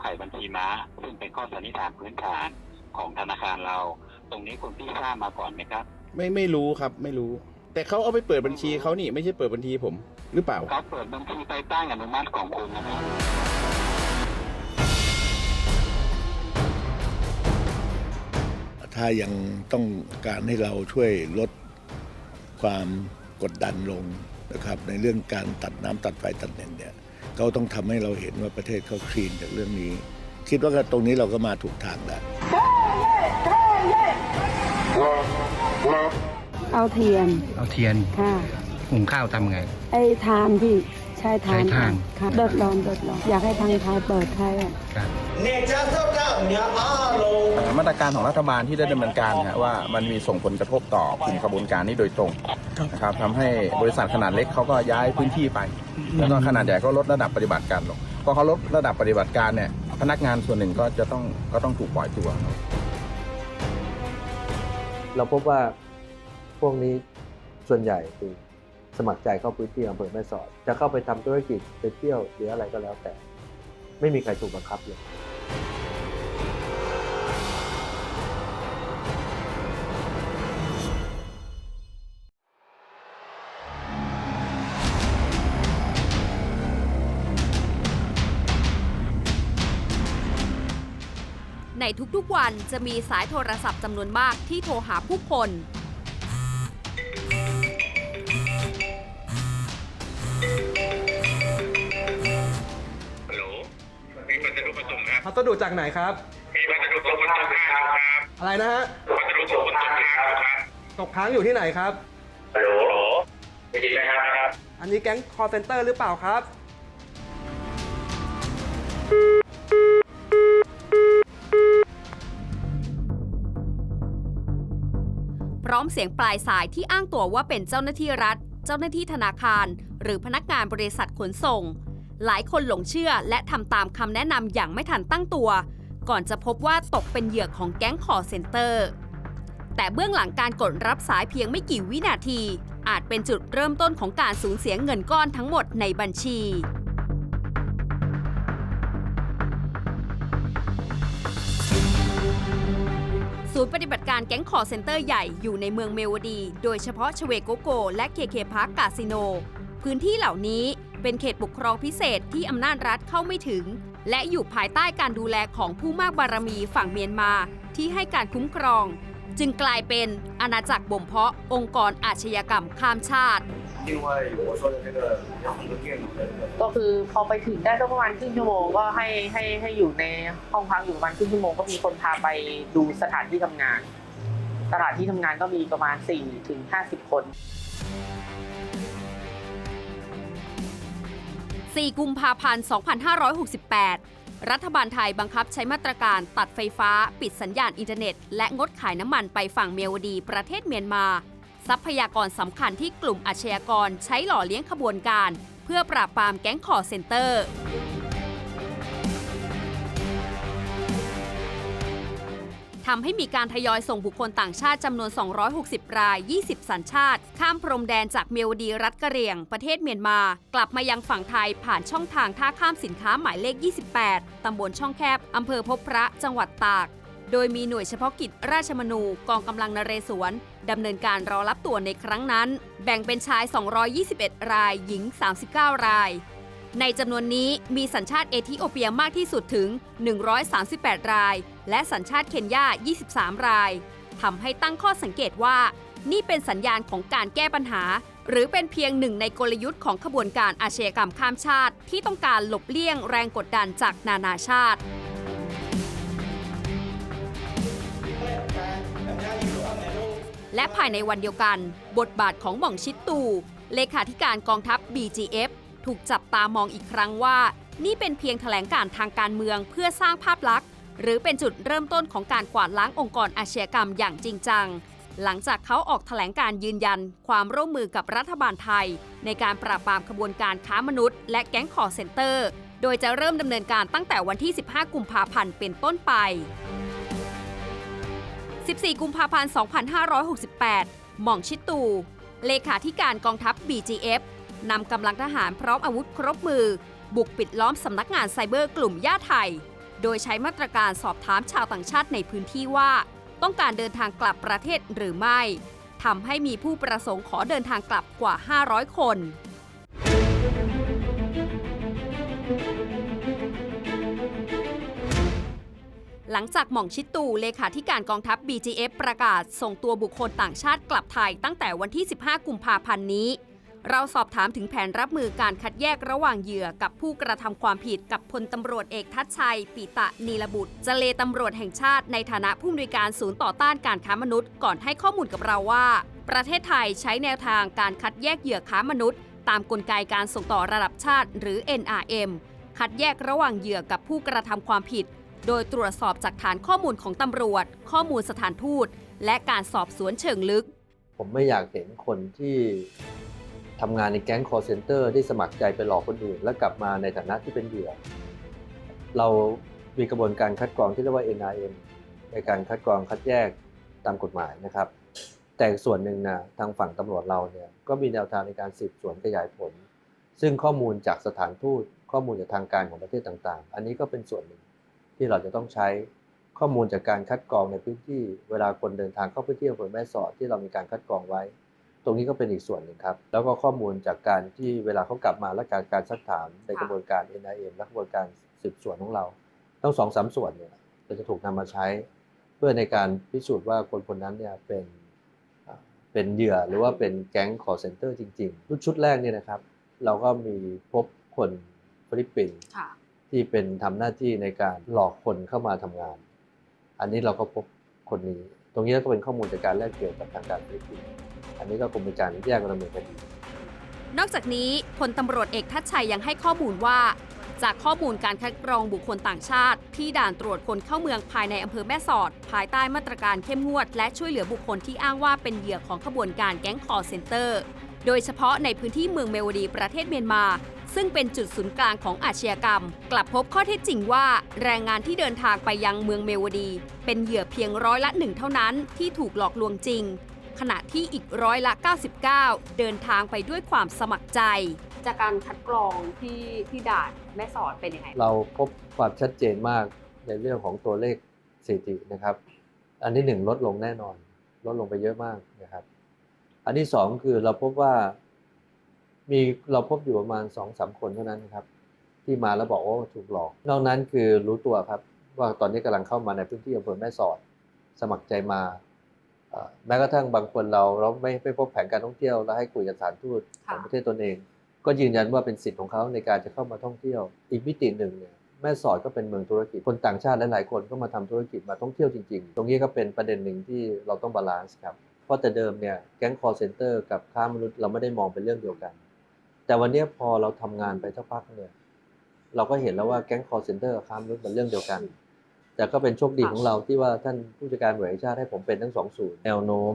ไขบัญชีม้า ซึ่งเป็นข้อสันนิษฐานพื้นฐานของธนาคารเรา ตรงนี้คุณพี่ทราบมาก่อนไหมครับ ไม่ไม่รู้ครับไม่รู้ แต่เขาเอาไปเปิดบัญชีเขานี่ไม่ใช่เปิดบัญชีผมหรือเปล่าเขาเปิดบัญชีภายใต้อนุมัติของคุณนะครับถ้ายังต้องการให้เราช่วยลดความกดดันลงนะครับ ในเรื่องการตัดน้ำตัดไฟตัดเน็ตเนี่ย เขาต้องทำให้เราเห็นว่าประเทศเขาคลีนจากเรื่องนี้ คิดว่าตรงนี้เราก็มาถูกทางแล้วเอาเทียน เอาเทียนค่ะหุงข้าวทำไง ไอ้ทานพี่ใช้ทานใช้ถ่านค่ะเดือดร้อนเดือดร้อนอยากให้ทางไทยเปิดไทยอะครับ มาตรการของรัฐบาลที่ได้ดำเนินการนะฮะว่ามันมีส่งผลกระทบต่อกลุ่มขบวนการนี้โดยตรงนะครับทำให้บริษัทขนาดเล็กเขาก็ย้ายพื้นที่ไป แล้วก็ขนาดใหญ่ก็ลดระดับปฏิบัติการลงพอเขาลดระดับปฏิบัติการเนี่ยพนักงานส่วนหนึ่งก็จะต้องก็ต้องถูกปล่อยตัวเราพบว่าพวกนี้ส่วนใหญ่คือสมัครใจเข้าพื้นที่อำเภอแม่สอด จะเข้าไปทำธุรกิจไปเที่ยวหรืออะไรก็แล้วแต่ ไม่มีใครถูกบังคับเลย ในทุกๆวันจะมีสายโทรศัพท์จำนวนมากที่โทรหาผู้คน ฮัลโหลมีพัสดุมาส่งครับ พัสดุจากไหนครับ มีพัสดุส่งบนโต๊ะค้างอยู่ครับอะไรนะฮะ พัสดุส่งบนโต๊ะค้างอยู่ครับตกค้างอยู่ที่ไหนครับ ฮัลโหลได้ยินไหมครับ อันนี้แก๊งคอร์เซนเตอร์หรือเปล่าครับ เสียงปลายสายที่อ้างตัวว่าเป็นเจ้าหน้าที่รัฐ เจ้าหน้าที่ธนาคาร หรือพนักงานบริษัทขนส่ง หลายคนหลงเชื่อและทำตามคำแนะนำอย่างไม่ทันตั้งตัว ก่อนจะพบว่าตกเป็นเหยื่อของแก๊งคอร์เซ็นเตอร์ แต่เบื้องหลังการกดรับสายเพียงไม่กี่วินาที อาจเป็นจุดเริ่มต้นของการสูญเสียเงินก้อนทั้งหมดในบัญชี ศูนย์ปฏิบัติการแก๊งคอเซนเตอร์ใหญ่อยู่ในเมืองเมวดี โดยเฉพาะชเวโกโก และเคเคพาร์คกาสิโน พื้นที่เหล่านี้เป็นเขตปกครองพิเศษที่อำนาจรัฐเข้าไม่ถึง และอยู่ภายใต้การดูแลของผู้มากบารมีฝั่งเมียนมาที่ให้การคุ้มครอง จึงกลายเป็นอาณาจักรบ่มเพาะองค์กรอาชญากรรมข้ามชาติ ก็คือพอไปถึงได้ก็ประมาณครึ่งชั่วโมงก็ให้ให้ให้อยู่ในห้องพักอยู่ประมาณครึ่งชั่วโมงก็มีคนพาไปดูสถานที่ทำงาน สถานที่ทำงานก็มีประมาณ4ถึง50 คน 4 กุมภาพันธ์ 2568 รัฐบาลไทยบังคับใช้มาตรการตัดไฟฟ้า ปิดสัญญาณอินเทอร์เน็ต และงดขายน้ำมันไปฝั่งเมียวดีประเทศเมียนมา ทรัพยากรสำคัญที่กลุ่มอาชญากรใช้หล่อเลี้ยงขบวนการ เพื่อปราบปรามแก๊งคอร์เซ็นเตอร์ ทำให้มีการทยอยส่งบุคคลต่างชาติจำนวน 260 ราย 20 สัญชาติ ข้ามพรมแดนจากเมียวดีรัฐกะเหรี่ยง ประเทศเมียนมา กลับมายังฝั่งไทยผ่านช่องทางท่าข้ามสินค้าหมายเลข 28 ตำบลช่องแคบอำเภอพบพระ จังหวัดตาก โดยมีหน่วยเฉพาะกิจราชมนูกองกำลังนเรศวรดำเนินการรอรับตัวในครั้งนั้น แบ่งเป็นชาย 221 ราย หญิง 39 ราย ในจำนวนนี้มีสัญชาติเอธิโอเปียมากที่สุดถึง 138 ราย และสัญชาติเคนยา 23 รายทำให้ตั้งข้อสังเกตว่า นี่เป็นสัญญาณของการแก้ปัญหา หรือเป็นเพียงหนึ่งในกลยุทธ์ของขบวนการอาชญากรรมข้ามชาติ ที่ต้องการหลบเลี่ยงแรงกดดันจากนานาชาติ และภายในวันเดียวกัน บทบาทของหม่องชิดตู เลขาธิการกองทัพ BGF ถูกจับตามองอีกครั้งว่า นี่เป็นเพียงแถลงการทางการเมืองเพื่อสร้างภาพลักษณ์ หรือเป็นจุดเริ่มต้นของการกวาดล้างองค์กรอาชญากรรมอย่างจริงจัง หลังจากเขาออกแถลงการยืนยัน ความร่วมมือกับรัฐบาลไทย ในการปราบปรามขบวนการค้ามนุษย์ และแก๊งคอเซ็นเตอร์ โดยจะเริ่มดำเนินการตั้งแต่วันที่ 15 กุมภาพันธ์เป็นต้นไป 14 กุมภาพันธ์ 2568 หม่องชิดตู เลขาธิการกองทัพ BGF นำกำลังทหารพร้อมอาวุธครบมือ บุกปิดล้อมสำนักงานไซเบอร์กลุ่มย่าไทย โดยใช้มาตรการสอบถามชาวต่างชาติในพื้นที่ว่า ต้องการเดินทางกลับประเทศหรือไม่ทำให้มีผู้ประสงค์ขอเดินทางกลับกว่า 500 คน หลังจากหม่องชิดตูเลขาธิการกองทัพ BGF ประกาศ ส่งตัวบุคคลต่างชาติกลับไทยตั้งแต่วันที่ 15 กุมภาพันธ์นี้ เราสอบถามถึงแผนรับมือการคัดแยกระหว่างเหยื่อกับผู้กระทำความผิดกับพลตำรวจเอกทัชชัยปิตะนีลบุตรเจเลตำรวจแห่งชาติในฐานะผู้อำนวยการศูนย์ต่อต้านการค้ามนุษย์ก่อนให้ข้อมูลกับเราว่า ประเทศไทยใช้แนวทางการคัดแยกเหยื่อค้ามนุษย์ ตามกลไกการส่งต่อระดับชาติ หรือ NRM คัดแยกระหว่างเหยื่อกับผู้กระทำความผิด โดยตรวจสอบจากฐานข้อมูลของตำรวจ ข้อมูลสถานทูต และการสอบสวนเชิงลึก ผมไม่อยากเห็นคนที่ทำงานในแก๊ง call center ที่สมัครใจไปหลอกคนอื่น แล้วกลับมาในฐานะที่เป็นเหยื่อ เรามีกระบวนการคัดกรองที่เรียกว่า NRM ในการคัดกรองคัดแยกตามกฎหมายนะครับ แต่ส่วนหนึ่งนะทางฝั่งตำรวจเราเนี่ยก็มีแนวทางในการสืบสวนขยายผล ซึ่งข้อมูลจากสถานทูตข้อมูลจากทางการของประเทศต่างๆ อันนี้ก็เป็นส่วนหนึ่ง ที่เราจะต้องใช้ข้อมูลจากการคัดกรองในพื้นที่เวลาคนเดินทางเข้าพื้นที่อำเภอแม่สอดที่เรามีการคัดกรองไว้ ตรงนี้ก็เป็นอีกส่วนหนึ่งครับ แล้วก็ข้อมูลจากการที่เวลาเขากลับมาและการการซักถามในกระบวนการ NIM และกระบวนการสืบสวนของเราทั้งสองสามส่วนเนี่ยจะถูกนำมาใช้ เพื่อในการพิสูจน์ว่าคนคนนั้นเนี่ยเป็นเป็นเหยื่อหรือว่าเป็นแก๊ง call center จริงๆชุดชุดแรกเนี่ยนะครับ เราก็มีพบคนฟิลิปปินส์ ที่เป็นทำหน้าที่ในการหลอกคนเข้ามาทำงาน อันนี้เราก็พบคนนี้ ตรงนี้ก็เป็นข้อมูลจากการแลกเปลี่ยนกับทางการฟิลิปปินส์อันนี้ก็คงเป็นการแยกดำเนินคดีนอกจากนี้พลตำรวจเอกทัชชัยยังให้ข้อมูลว่า จากข้อมูลการคัดกรองบุคคลต่างชาติ ที่ด่านตรวจคนเข้าเมืองภายในอำเภอแม่สอด ภายใต้มาตรการเข้มงวด และช่วยเหลือบุคคลที่อ้างว่าเป็นเหยื่อของขบวนการแก๊งคอร์เซนเตอร์ โดยเฉพาะในพื้นที่เมืองเมวดีประเทศเมียนมา ซึ่งเป็นจุดศูนย์กลางของอาชญากรรม กลับพบข้อเท็จจริงว่า แรงงานที่เดินทางไปยังเมืองเมวดี เป็นเหยื่อเพียงร้อยละหนึ่งเท่านั้นที่ถูกหลอกลวงจริง ขณะที่อีกร้อยละ 99 เดินทางไปด้วยความสมัครใจ จากการคัดกรองที่ที่ด่านแม่สอดเป็นยังไงเราพบความชัดเจนมากในเรื่องของตัวเลขสถิตินะครับ อันที่หนึ่งลดลงแน่นอน ลดลงไปเยอะมากนะครับ อันที่สองคือเราพบว่า มีเราพบอยู่ประมาณสองสามคนเท่านั้นนะครับ ที่มาแล้วบอกว่าถูกหลอก นอกนั้นคือรู้ตัวครับ ว่าตอนนี้กำลังเข้ามาในพื้นที่อำเภอแม่สอด สมัครใจมาเอ่อแม้กระทั่งบางคนเราเราไม่ไม่พบแผนการท่องเที่ยวแล้วให้คุยกับสถานทูตของค่ะประเทศตนเอง ก็ยืนยันว่าเป็นสิทธิ์ของเขาในการจะเข้ามาท่องเที่ยว อีกมิติหนึ่งเนี่ยแม่สอดก็เป็นเมืองธุรกิจคนต่างชาติหลายๆคนก็มาทำธุรกิจมาท่องเที่ยวจริง ๆ ตรงนี้ก็เป็นประเด็นหนึ่งที่เราต้องบาลานซ์ครับเพราะแต่เดิมเนี่ยแก๊งคอร์เซนเตอร์กับค้ามนุษย์เราไม่ได้มองเป็นเรื่องเดียวกัน แต่วันนี้พอเราทำงานไปสักพักเนี่ย เราก็เห็นแล้วว่าแก๊งคอร์เซนเตอร์กับค้ามนุษย์เป็นเรื่องเดียวกัน แต่ก็เป็นโชคดีของเราที่ว่าท่านผู้จัดการหน่วยแห่งชาติให้ผมเป็นทั้งสองศูนย์แนวโน้ม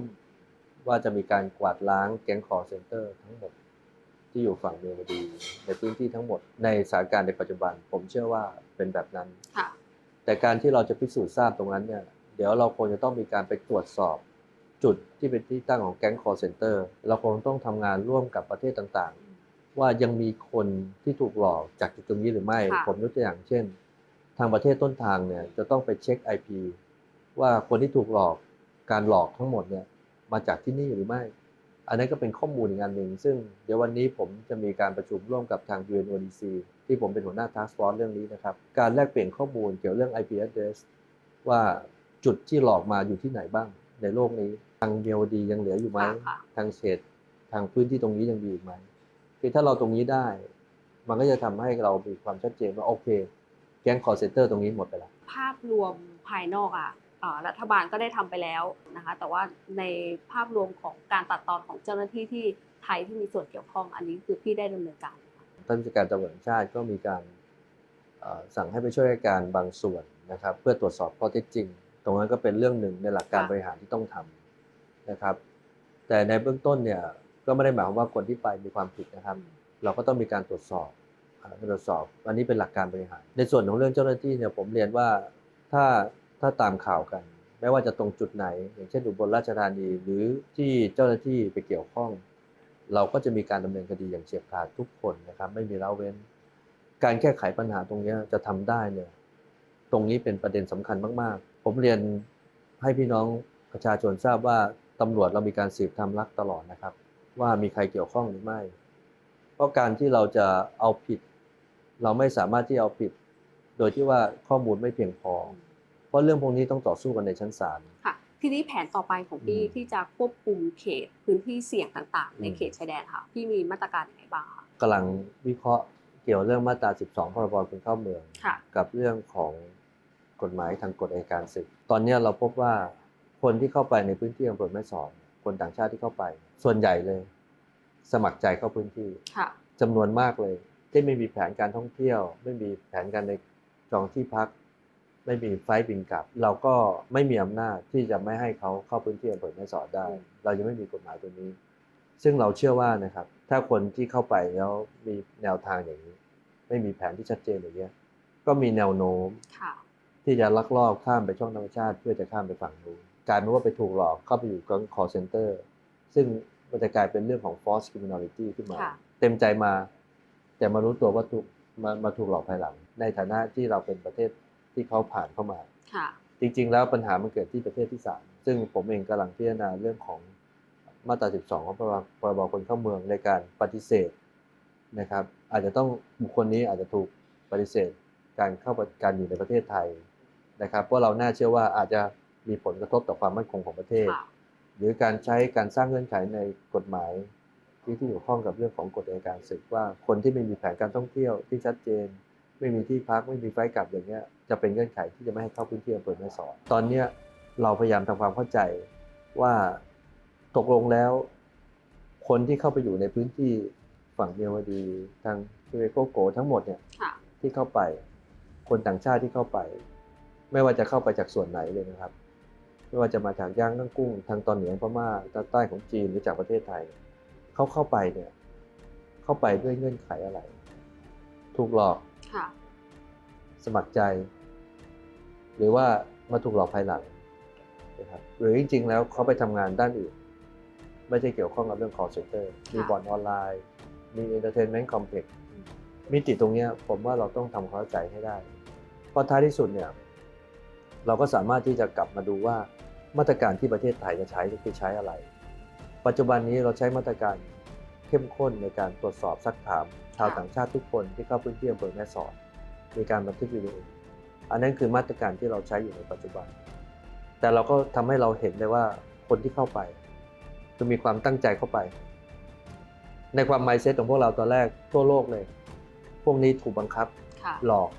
ว่าจะมีการกวาดล้างแก๊งคอร์เซนเตอร์ทั้งหมดที่อยู่ฝั่งเมียวดี ในพื้นที่ทั้งหมดในสถานการณ์ในปัจจุบัน ผมเชื่อว่าเป็นแบบนั้นค่ะแต่การที่เราจะพิสูจน์ทราบตรงนั้นเนี่ย เดี๋ยวเราคงจะต้องมีการไปตรวจสอบจุดที่เป็นที่ตั้งของแก๊งคอร์เซนเตอร์เราคงต้องทำงานร่วมกับประเทศต่างๆ ว่ายังมีคนที่ถูกหลอกจากจุดตรงนี้หรือไม่ค่ะผมยกตัวอย่างเช่น ทางประเทศต้นทางเนี่ยจะต้องไปเช็ค IP ว่าคนที่ถูกหลอกการหลอกทั้งหมดเนี่ยมาจากที่นี่หรือไม่ อันนั้นก็เป็นข้อมูลอีกอันหนึ่ง ซึ่งเดี๋ยววันนี้ผมจะมีการประชุมร่วมกับทาง UNODC ที่ผมเป็นหัวหน้า Task Force เรื่องนี้นะครับ การแลกเปลี่ยนข้อมูลเกี่ยวเรื่อง IP address ว่าจุดที่หลอกมาอยู่ที่ไหนบ้าง ในโลกนี้ ทางเมียวดียังเหลืออยู่ไหมค่ะค่ะทางเศษทางพื้นที่ตรงนี้ยังมีอีกไหม คือถ้าเราตรงนี้ได้ มันก็จะทำให้เรามีความชัดเจนว่าโอเค แก๊งคอร์เซนเตอร์ตรงนี้หมดไปแล้ว ภาพรวมภายนอกอะเอ่อรัฐบาลก็ได้ทำไปแล้วนะคะ แต่ว่าในภาพรวมของการตัดตอนของเจ้าหน้าที่ที่ไทยที่มีส่วนเกี่ยวข้องอันนี้คือพี่ได้ดำเนินการท่านผู้จัดการตำรวจแห่งชาติก็มีการเอ่อสั่งให้ไปช่วยราชการบางส่วนนะครับ เพื่อตรวจสอบข้อเท็จจริง ตรงนั้นก็เป็นเรื่องหนึ่งในหลักการค่ะบริหารที่ต้องทำนะครับ แต่ในเบื้องต้นเนี่ย ก็ไม่ได้หมายความว่าคนที่ไปมีความผิดนะครับ เราก็ต้องมีการตรวจสอบตรวจสอบ อันนี้เป็นหลักการบริหาร ในส่วนของเรื่องเจ้าหน้าที่เนี่ยผมเรียนว่าถ้าถ้าตามข่าวกัน ไม่ว่าจะตรงจุดไหน อย่างเช่นอุบลราชธานีหรือที่เจ้าหน้าที่ไปเกี่ยวข้อง เราก็จะมีการดำเนินคดีอย่างเฉียบขาดทุกคนนะครับ ไม่มีละเว้น การแก้ไขปัญหาตรงนี้จะทำได้เนี่ยตรงนี้เป็นประเด็นสำคัญมากๆ ผมเรียนให้พี่น้องประชาชนทราบว่าตำรวจเรามีการสืบทำลักตลอดนะครับ ว่ามีใครเกี่ยวข้องหรือไม่ เพราะการที่เราจะเอาผิด เราไม่สามารถที่เอาผิด โดยที่ว่าข้อมูลไม่เพียงพอ เพราะเรื่องพวกนี้ต้องต่อสู้กันในชั้นศาลค่ะทีนี้แผนต่อไปของพี่อืมที่จะควบคุมเขตพื้นที่เสี่ยงต่างๆ ในอืมเขตชายแดนค่ะพี่มีมาตรการยังไงบ้างคะกำลังวิเคราะห์เกี่ยวเรื่องมาตรา 12 พรบคนเข้าเมืองค่ะกับเรื่องของกฎหมายทางกฎอัยการศึก ตอนเนี้ยเราพบว่าคนที่เข้าไปในพื้นที่อำเภอแม่สอด คนต่างชาติที่เข้าไป ส่วนใหญ่เลย สมัครใจเข้าพื้นที่ค่ะจำนวนมากเลย ที่ไม่มีแผนการท่องเที่ยว ไม่มีแผนการในจองที่พัก ไม่มีไฟล์บินกลับ เราก็ไม่มีอำนาจที่จะไม่ให้เขาเข้าพื้นที่อำเภอแม่สอดได้อืมเรายังไม่มีกฎหมายตัวนี้ ซึ่งเราเชื่อว่านะครับ ถ้าคนที่เข้าไปแล้วมีแนวทางอย่างนี้ ไม่มีแผนที่ชัดเจนอย่างเงี้ยก็มีแนวโน้มค่ะที่จะลักลอบข้ามไปช่องธรรมชาติ เพื่อจะข้ามไปฝั่งนู้น กลายเป็นว่าไปถูกหลอกเข้าไปอยู่กับ call center ซึ่งมันจะกลายเป็นเรื่องของ false criminality ขึ้นมาค่ะเต็มใจมา แต่มารู้ตัวว่าถูกมามาถูกหลอกภายหลัง ในฐานะที่เราเป็นประเทศที่เขาผ่านเข้ามาค่ะจริง ๆ แล้วปัญหามันเกิดที่ประเทศที่สามซึ่งผมเองกำลังพิจารณาเรื่องของมาตรา 12 ของพรบพรบคนเข้าเมืองในการปฏิเสธนะครับ อาจจะต้องบุคคลนี้อาจจะถูกปฏิเสธการเข้าการอยู่ในประเทศไทยนะครับเพราะเราน่าเชื่อว่าอาจจะ มีผลกระทบต่อความมั่นคงของประเทศค่ะหรือการใช้การสร้างเงื่อนไขในกฎหมาย ที่ที่เกี่ยวข้องกับเรื่องของกฎอัยการศึกว่าคนที่ไม่มีแผนการท่องเที่ยวที่ชัดเจน ไม่มีที่พักไม่มีไฟล์กลับอย่างเงี้ยจะเป็นเงื่อนไขที่จะไม่ให้เข้าพื้นที่อำเภอแม่สอดตอนเนี้ยเราพยายามทำความเข้าใจว่าตกลงแล้ว คนที่เข้าไปอยู่ในพื้นที่ฝั่งเมียวดีทางเวโกโกทั้งหมดเนี่ยค่ะที่เข้าไป คนต่างชาติที่เข้าไป ไม่ว่าจะเข้าไปจากส่วนไหนเลยนะครับ ไม่ว่าจะมาจากย่างนั่งกุ้ง ทางตอนเหนือของพม่าทางใต้ของจีนหรือจากประเทศไทย เขาเข้าไปเนี่ย เข้าไปด้วยเงื่อนไขอะไร ถูกหลอกค่ะสมัครใจ หรือว่ามาถูกหลอกภายหลังนะครับหรือจริงๆ แล้วเขาไปทำงานด้านอื่น ไม่ใช่เกี่ยวข้องกับเรื่อง call center มีค่ะบ่อนออนไลน์ มี entertainment complex มิติตรงเนี้ยผมว่าเราต้องทำความเข้าใจให้ได้ เพราะท้ายที่สุดเนี่ย เราก็สามารถที่จะกลับมาดูว่า มาตรการที่ประเทศไทยจะใช้ก็คือใช้อะไร ปัจจุบันนี้เราใช้มาตรการเข้มข้นในการตรวจสอบซักถามชาวต่างชาติทุกคนที่เข้าพื้นที่อำเภอแม่สอดมีการบันทึกวิดีโออันนั้นคือมาตรการที่เราใช้อยู่ในปัจจุบัน แต่เราก็ทำให้เราเห็นได้ว่าคนที่เข้าไปคือมีความตั้งใจเข้าไป ในความ mindset ของพวกเราตอนแรกทั่วโลกเลย พวกนี้ถูกบังคับค่ะหลอก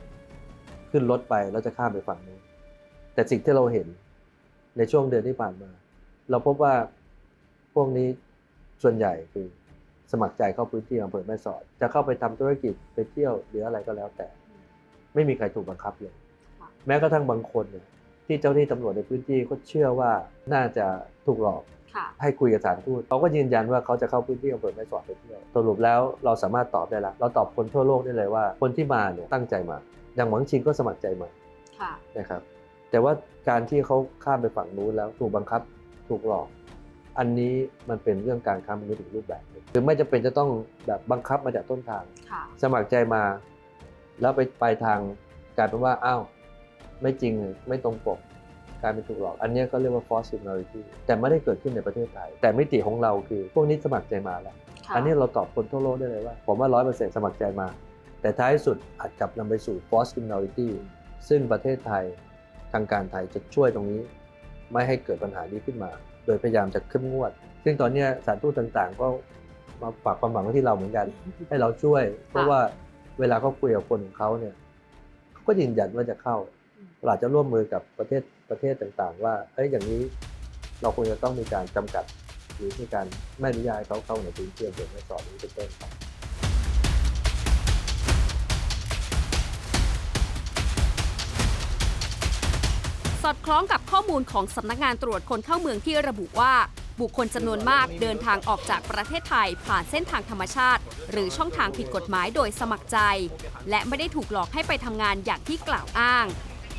ขึ้นรถไปแล้วจะข้ามไปฝั่งนู้นแต่สิ่งที่เราเห็น ในช่วงเดือนที่ผ่านมา เราพบว่าพวกนี้ส่วนใหญ่คือสมัครใจเข้าพื้นที่อำเภอแม่สอด จะเข้าไปทำธุรกิจไปเที่ยวหรืออะไรก็แล้วแต่ ไม่มีใครถูกบังคับเลยค่ะแม้กระทั่งบางคนเนี่ยที่เจ้าหน้าที่ตำรวจในพื้นที่ก็เชื่อว่าน่าจะถูกหลอกค่ะให้คุยกับสถานทูตเขาก็ยืนยันว่าเขาจะเข้าพื้นที่อำเภอแม่สอดไปเที่ยวสรุปแล้วเราสามารถตอบได้แล้วเราตอบคนทั่วโลกได้เลยว่า คนที่มาเนี่ยตั้งใจมา อย่างหวังชิงก็สมัครใจมาค่ะนะครับ แต่ว่าการที่เขาข้ามไปฝั่งนู้นแล้วถูกบังคับถูกหลอก อันนี้มันเป็นเรื่องการค้ามนุษย์อีกรูปแบบหนึ่งคือไม่จำเป็นจะต้องแบบบังคับมาจากต้นทางค่ะสมัครใจมา แล้วไปปลายทางกลายเป็นว่าอ้าวไม่จริงไม่ตรงปกกลายเป็นถูกหลอก อันเนี้ยก็เรียกว่า false criminality แต่ไม่ได้เกิดขึ้นในประเทศไทย แต่มิติของเราคือ พวกนี้สมัครใจมาแล้วค่ะอันนี้เราตอบคนทั่วโลกได้เลยว่า ผมว่าร้อยเปอร์เซ็นต์สมัครใจมา แต่ท้ายสุดอาจกลับนำไปสู่ false criminality ซึ่งประเทศไทย ทางการไทยจะช่วยตรงนี้ ไม่ให้เกิดปัญหานี้ขึ้นมา โดยพยายามจะเข้มงวด ซึ่งตอนเนี้ยสถารทูตต่างๆ ก็มาฝากความหวังไว้ที่เราเหมือนกัน ให้เราช่วย เพราะว่าเวลาเขาคุยกับคนของเขาเนี่ยเขาก็ยืนยันว่าจะเข้าเราอาจจะร่วมมือกับประเทศประเทศต่างๆ ว่าเอ้ยอย่างนี้เราควรจะต้องมีการจำกัดหรือมีการไม่อนุญาตให้เขาเข้าในพื้นที่อำเภอแม่สอดนี้เป็นต้นครับ สอดคล้องกับข้อมูลของสำนักงานตรวจคนเข้าเมืองที่ระบุว่า บุคคลจำนวนมากเดินทางออกจากประเทศไทยผ่านเส้นทางธรรมชาติ หรือช่องทางผิดกฎหมายโดยสมัครใจ และไม่ได้ถูกหลอกให้ไปทำงานอย่างที่กล่าวอ้าง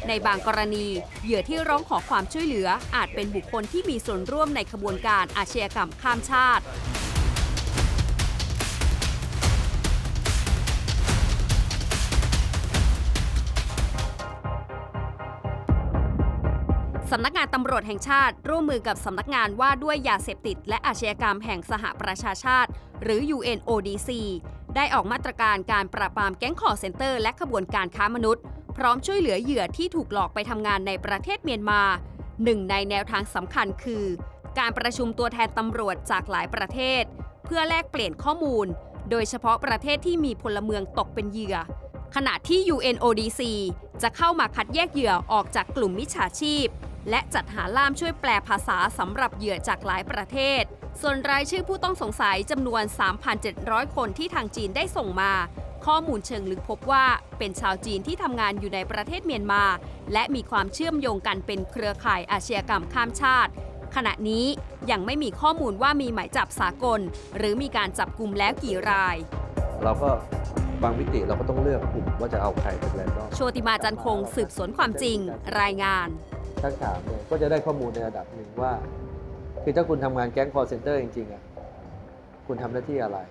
ในบางกรณี เหยื่อที่ร้องขอความช่วยเหลืออาจเป็นบุคคลที่มีส่วนร่วมในขบวนการอาชญากรรมข้ามชาติำนักงานตำรวจแห่งชาติ ร่วมมือกับสำนักงานว่าด้วยยาเสพติด และอาชญากรรมแห่งสหประชาชาติ หรือ UNODC ได้ออกมาตรการการปราบปรามแก๊งคอเซ็นเตอร์และขบวนการค้ามนุษย์ พร้อมช่วยเหลือเหยื่อที่ถูกหลอกไปทำงานในประเทศเมียนมา หนึ่งในแนวทางสำคัญคือ การประชุมตัวแทนตำรวจจากหลายประเทศ เพื่อแลกเปลี่ยนข้อมูล โดยเฉพาะประเทศที่มีพลเมืองตกเป็นเหยื่อขณะที่ UNODC จะเข้ามาคัดแยกเหยื่อออกจากกลุ่มมิจฉาชีพ และจัดหาล่ามช่วยแปลภาษาสำหรับเหยื่อจากหลายประเทศ ส่วนรายชื่อผู้ต้องสงสัยจำนวน 3,700 คนที่ทางจีนได้ส่งมา ข้อมูลเชิงลึกพบว่าเป็นชาวจีนที่ทำงานอยู่ในประเทศเมียนมา และมีความเชื่อมโยงกันเป็นเครือข่ายอาชญากรรมข้ามชาติ ขณะนี้ยังไม่มีข้อมูลว่ามีหมายจับสากล หรือมีการจับกลุ่มแล้วกี่ราย เราก็บางมิติเราก็ต้องเลือกกลุ่มว่าจะเอาใครเป็นแรนดอมโชติมาจันคงสืบสวนความจริง รายงาน ถ้าถามเนี่ยก็จะได้ข้อมูลในระดับหนึ่งว่า คือถ้าคุณทำงานแก๊งคอร์เซนเตอร์จริงๆอะคุณทำหน้าที่อะไร